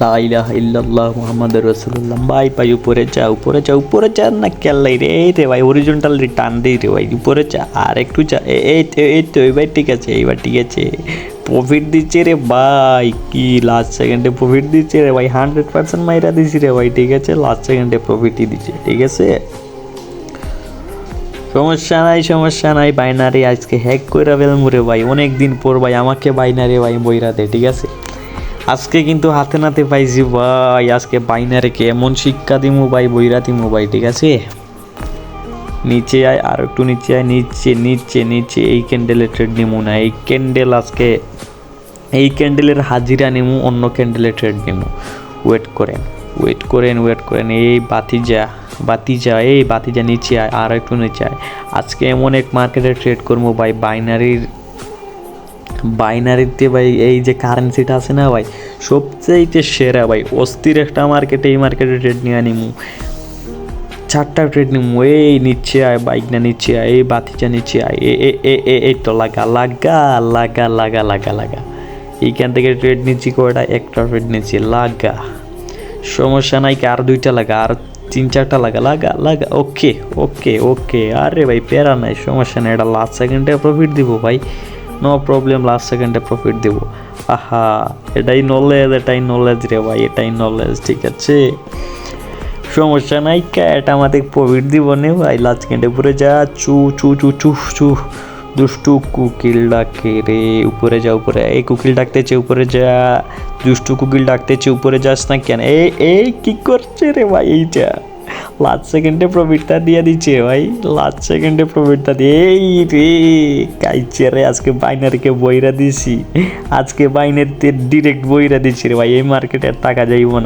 লা ইলাহা ইল্লাল্লাহ মুহাম্মাদুর রাসূলুল্লাহ। ভাই ভাই, উপরে যা উপরে যা উপরে যা না কেলাই রে, এই রে ভাই অরিজেন্টাল টান দিই রে ভাই, উপরে যা, আর একটু যা এই তো এই তো এবার ঠিক আছে এইবার ঠিক আছে। প্রফিট দিচ্ছে রে ভাই, কি লাস্ট সেকেন্ডে প্রফিট দিচ্ছে রে ভাই হান্ড্রেড পার্সেন্ট মাইরা দিছি রে ভাই, ঠিক আছে লাস্ট সেকেন্ডে প্রফিটই দিচ্ছে, ঠিক আছে? সমস্যা নাই সমস্যা নাই বাইনারি আজকে হ্যাক করে ফেলব রে ভাই অনেক দিন পর ভাই, আমাকে বাইনারি ভাই বইরা দে, ঠিক আছে? আজকে কিন্তু হাতে নাতে পাইছি ভাই, আজকে বাইনারিকে এমন শিক্ষা দিমু ভাই দিমু ভাই, ঠিক আছে? নিচে আয়, আর একটু নিচে আয়, নিচে নিচে নিচে, এই ক্যান্ডেলের ট্রেড নিমু না, এই ক্যান্ডেল আজকে, এই ক্যান্ডেলের হাজিরা নিমু, অন্য ক্যান্ডেলের ট্রেড নিমু। ওয়েট করেন ওয়েট করেন ওয়েট করেন, এই বাতিজা বাতিজা, এই বাতিজা নিচে আয়, আর একটু নিচে আয়। আজকে এমন এক মার্কেটে ট্রেড করব ভাই, বাইনারির বাইনারিতে ভাই, এই যে কারেন্সিটা আছে না ভাই সবচেয়ে সেরা ভাই, অস্থির একটা মার্কেটে এই মার্কেটে ট্রেড নিয়ে নিমু। চারটা ট্রেড নিমু, এই নিচ্ছে আয় বাইক না নিচে আয় এই বাতিটা নিচ্ছে আয় এ এ এ এ এই তো লাগা লাগা লাগা লাগা লাগা লাগা। এইখান থেকে ট্রেড নিচ্ছি কয়টা? একটা ট্রেড নিচ্ছি, লাগা। সমস্যা নাই কি, আর দুইটা লাগা, আর তিন চারটা লাগা লাগা লাগা ওকে ওকে ওকে আরে ভাই, প্যারা নাই, সমস্যা নাই, এটা লাস্ট সেকেন্ডে প্রফিট দিব ভাই। নো প্রবলেম লাস্ট সেকেন্ডে প্রফিট দিব। আহা, এটাই নলেজ এটাই নলেজ রে ভাই, এটাই নলেজ ঠিক আছে? সমস্যা নাই কা এটা আমাদের প্রফিট দিব নে ভাই লাস্ট সেকেন্ডে উপরে যা, চু চু চু চু চু। দুষ্টু কুকিল ডাকে রে, উপরে যা, উপরে। এই কুকিল ডাকতেছে উপরে যা, দুষ্টু কুকিল ডাকতেছে উপরে যাস না কেন? এই এই কি করছে রে ভাই এইটা? লাস্ট সেকেন্ডে প্রফিটটা দিয়ে দিচ্ছে, ভাই। লাস্ট সেকেন্ডে প্রফিটটা দিয়ে, এই রে কাইছে রে, আজকে বাইনারিকে বইরা দিছি। আজকে বাইনারিতে ডিরেক্ট বইরা দিচ্ছি রে, ভাই। এই মার্কেটে টাকা যাইব না।